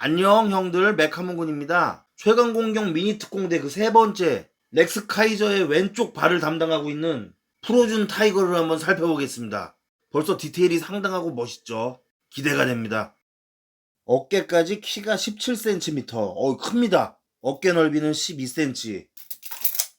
안녕 형들 메카몽군입니다. 최강 공격 미니 특공대 그 세 번째 렉스 카이저의 왼쪽 발을 담당하고 있는 프로준 타이거를 한번 살펴보겠습니다. 벌써 디테일이 상당하고 멋있죠. 기대가 됩니다. 어깨까지 키가 17cm. 어 큽니다. 어깨 넓이는 12cm.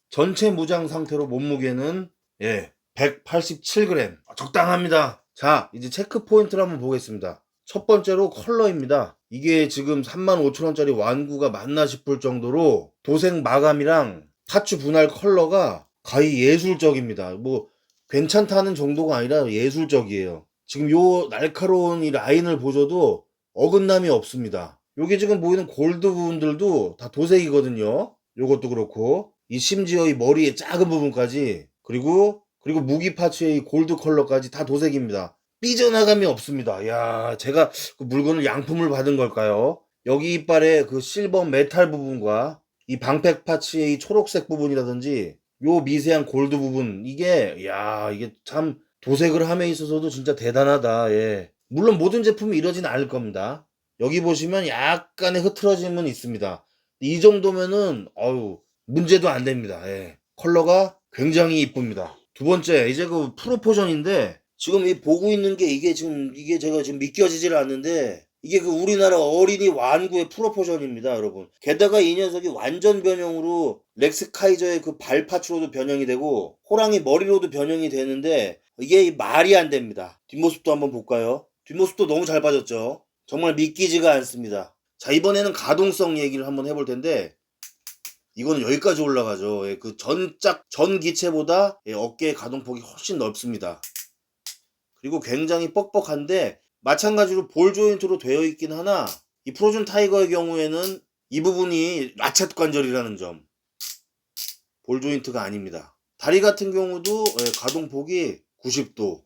전체 무장 상태로 몸무게는 예 187g. 적당합니다. 자 이제 체크 포인트를 한번 보겠습니다. 첫 번째로 컬러입니다. 이게 지금 35,000원짜리 완구가 맞나 싶을 정도로 도색 마감이랑 타추 분할 컬러가 거의 예술적입니다. 뭐 괜찮다는 정도가 아니라 예술적이에요. 지금 요 날카로운 이 라인을 보셔도 어긋남이 없습니다. 요게 지금 보이는 골드 부분들도 다 도색이거든요. 요것도 그렇고 이 심지어 이 머리의 작은 부분까지 그리고 그리고 무기 파츠의 이 골드 컬러까지 다 도색입니다. 삐져나감이 없습니다. 야, 제가 그 물건을 양품을 받은 걸까요? 여기 이빨의 그 실버 메탈 부분과 이 방패 파츠의 이 초록색 부분이라든지 요 미세한 골드 부분 이게 야, 이게 참 도색을 함에 있어서도 진짜 대단하다. 예. 물론 모든 제품이 이러진 않을 겁니다. 여기 보시면 약간의 흐트러짐은 있습니다. 이 정도면은 어유 문제도 안 됩니다. 예. 컬러가 굉장히 이쁩니다. 두 번째 이제 그 프로포션인데 지금 이 보고 있는 게 이게 지금 이게 제가 지금 믿겨지질 않는데 이게 그 우리나라 어린이 완구의 프로포션입니다, 여러분. 게다가 이 녀석이 완전 변형으로 렉스 카이저의 그 발파츠로도 변형이 되고 호랑이 머리로도 변형이 되는데 이게 말이 안 됩니다. 뒷모습도 한번 볼까요? 뒷모습도 너무 잘 빠졌죠. 정말 믿기지가 않습니다. 자 이번에는 가동성 얘기를 한번 해볼 텐데 이거는 여기까지 올라가죠. 예, 그 전짝 전 기체보다 예, 어깨의 가동폭이 훨씬 넓습니다. 그리고 굉장히 뻑뻑한데 마찬가지로 볼 조인트로 되어 있긴 하나 이 프로즌 타이거의 경우에는 이 부분이 라쳇 관절이라는 점. 볼 조인트가 아닙니다. 다리 같은 경우도 예, 가동폭이 90도.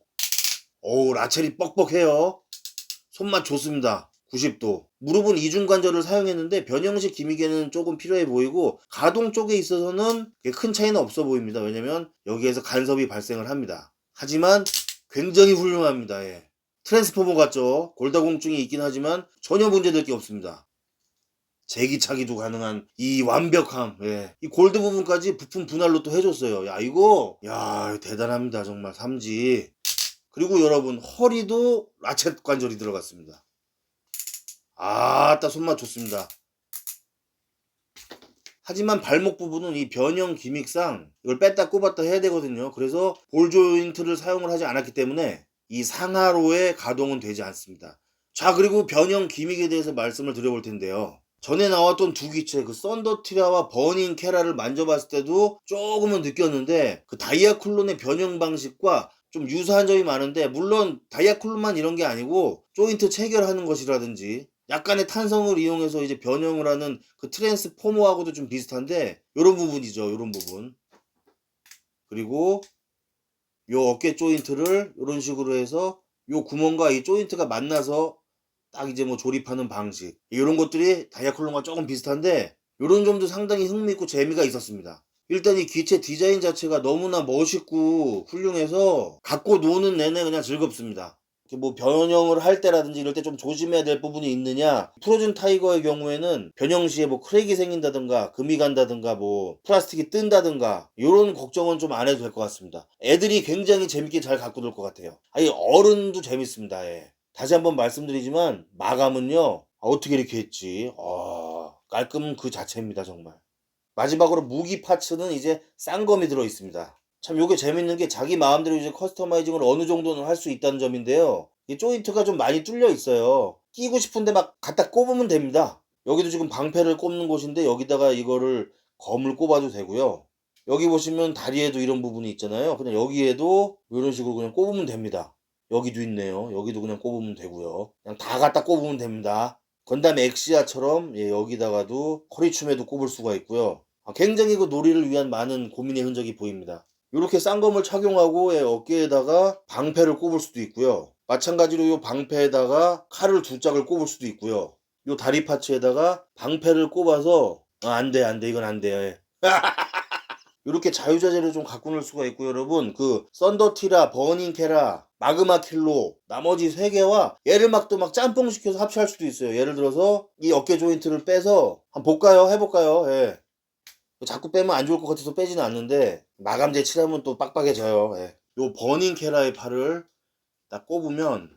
어우 라첼이 뻑뻑해요. 손맛 좋습니다. 90도. 무릎은 이중관절을 사용했는데 변형식 기미개는 조금 필요해 보이고 가동 쪽에 있어서는 큰 차이는 없어 보입니다. 왜냐면 여기에서 간섭이 발생을 합니다. 하지만 굉장히 훌륭합니다. 예. 트랜스포머 같죠? 골다공증이 있긴 하지만 전혀 문제될 게 없습니다. 제기차기도 가능한 이 완벽함, 예. 이 골드 부분까지 부품 분할로 또 해줬어요. 야, 이거, 야, 대단합니다. 정말 삼지. 그리고 여러분, 허리도 라쳇 관절이 들어갔습니다. 아 따, 손맛 좋습니다. 하지만 발목 부분은 이 변형 기믹상 이걸 뺐다 꼽았다 해야 되거든요. 그래서 볼 조인트를 사용을 하지 않았기 때문에 이 상하로의 가동은 되지 않습니다. 자, 그리고 변형 기믹에 대해서 말씀을 드려볼 텐데요. 전에 나왔던 두 기체, 그 썬더티라와 버닝 케라를 만져봤을 때도 조금은 느꼈는데 그 다이아클론의 변형 방식과 좀 유사한 점이 많은데 물론 다이아클론만 이런 게 아니고 조인트 체결하는 것이라든지 약간의 탄성을 이용해서 이제 변형을 하는 그 트랜스포머하고도 좀 비슷한데 요런 부분이죠. 요런 부분. 그리고 요 어깨 조인트를 요런 식으로 해서 요 구멍과 이 조인트가 만나서 딱 이제 뭐 조립하는 방식. 이런 것들이 다이아클론과 조금 비슷한데 요런 점도 상당히 흥미있고 재미가 있었습니다. 일단 이 기체 디자인 자체가 너무나 멋있고 훌륭해서 갖고 노는 내내 그냥 즐겁습니다. 뭐 변형을 할 때라든지 이럴 때 좀 조심해야 될 부분이 있느냐. 프로즌 타이거의 경우에는 변형 시에 뭐 크랙이 생긴다든가 금이 간다든가 뭐 플라스틱이 뜬다든가 이런 걱정은 좀 안 해도 될 것 같습니다. 애들이 굉장히 재밌게 잘 갖고 놀 것 같아요. 아니 어른도 재밌습니다. 예. 다시 한번 말씀드리지만 마감은요 아, 어떻게 이렇게 했지? 아, 깔끔 그 자체입니다 정말. 마지막으로 무기 파츠는 이제 쌍검이 들어 있습니다 참 요게 재밌는 게 자기 마음대로 이제 커스터마이징을 어느 정도는 할 수 있다는 점인데요. 이 조인트가 좀 많이 뚫려 있어요. 끼고 싶은데 막 갖다 꼽으면 됩니다. 여기도 지금 방패를 꼽는 곳인데 여기다가 이거를 검을 꼽아도 되고요. 여기 보시면 다리에도 이런 부분이 있잖아요. 그냥 여기에도 이런 식으로 그냥 꼽으면 됩니다. 여기도 있네요. 여기도 그냥 꼽으면 되고요. 그냥 다 갖다 꼽으면 됩니다. 건담 엑시아처럼 예, 여기다가도 커리춤에도 꼽을 수가 있고요. 아, 굉장히 그 놀이를 위한 많은 고민의 흔적이 보입니다. 이렇게 쌍검을 착용하고 예, 어깨에다가 방패를 꼽을 수도 있고요. 마찬가지로 이 방패에다가 칼을 두 짝을 꼽을 수도 있고요. 이 다리 파츠에다가 방패를 꼽아서 아, 안 돼, 안 돼, 이건 안. 예. 이렇게 자유자재로 좀 갖고 놀 수가 있고 여러분 그 썬더티라, 버닝케라 마그마 킬로 나머지 세 개와 얘를 막또막 짬뽕 시켜서 합체할 수도 있어요. 예를 들어서 이 어깨 조인트를 빼서 한번 볼까요? 해볼까요? 예. 자꾸 빼면 안 좋을 것 같아서 빼지는 않는데 마감재 칠하면 또 빡빡해져요. 예. 요 버닝 케라의 팔을 딱 꼽으면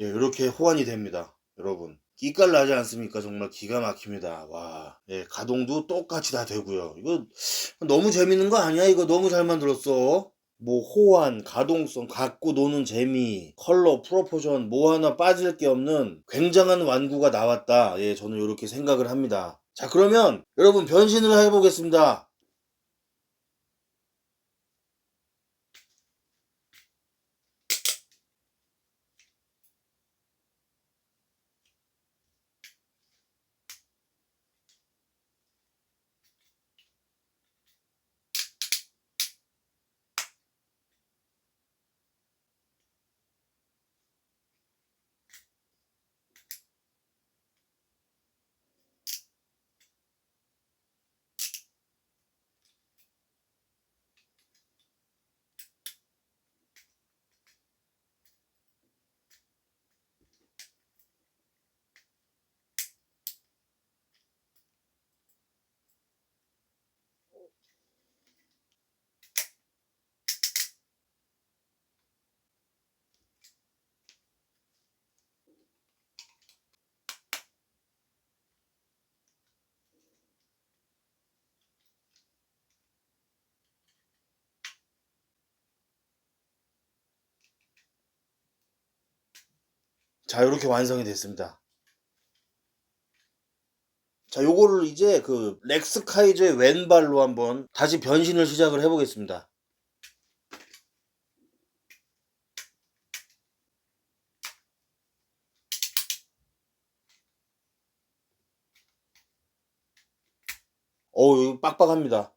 예, 이렇게 호환이 됩니다. 여러분. 끼깔 나지 않습니까? 정말 기가 막힙니다. 와. 예, 가동도 똑같이 다 되고요. 이거 너무 재밌는 거 아니야? 이거 너무 잘 만들었어. 뭐 호환, 가동성, 갖고 노는 재미, 컬러, 프로포션 뭐 하나 빠질 게 없는 굉장한 완구가 나왔다. 예, 저는 이렇게 생각을 합니다. 자, 그러면 여러분 변신을 해보겠습니다. 자, 이렇게 완성이 됐습니다. 자, 요거를 이제 그 렉스 카이저의 왼발로 한번 다시 변신을 시작을 해 보겠습니다. 어우, 이거 빡빡합니다.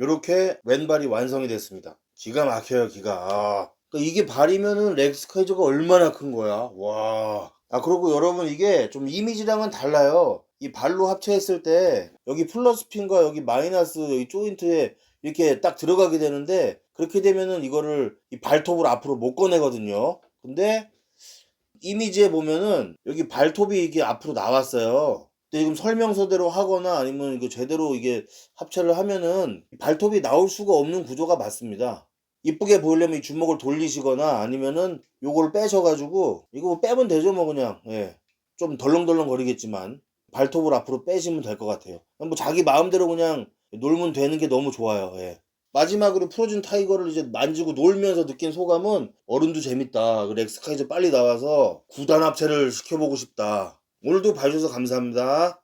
요렇게 왼발이 완성이 됐습니다. 기가 막혀요, 기가. 아. 이게 발이면은 렉스 카이저가 얼마나 큰 거야. 와. 아, 그리고 여러분 이게 좀 이미지랑은 달라요. 이 발로 합체했을 때 여기 플러스 핀과 여기 마이너스 여기 조인트에 이렇게 딱 들어가게 되는데 그렇게 되면은 이거를 이 발톱을 앞으로 못 꺼내거든요. 근데 이미지에 보면은 여기 발톱이 이게 앞으로 나왔어요. 지금 설명서대로 하거나 아니면 이거 제대로 이게 합체를 하면은 발톱이 나올 수가 없는 구조가 맞습니다. 이쁘게 보이려면 이 주먹을 돌리시거나 아니면은 요걸 빼셔가지고 이거 뭐 빼면 되죠 뭐 그냥 예. 좀 덜렁덜렁 거리겠지만 발톱을 앞으로 빼시면 될 것 같아요. 뭐 자기 마음대로 그냥 놀면 되는 게 너무 좋아요. 예. 마지막으로 프로즌 타이거를 이제 만지고 놀면서 느낀 소감은 어른도 재밌다. 그 렉스카이저 빨리 나와서 구단 합체를 시켜보고 싶다. 오늘도 봐주셔서 감사합니다.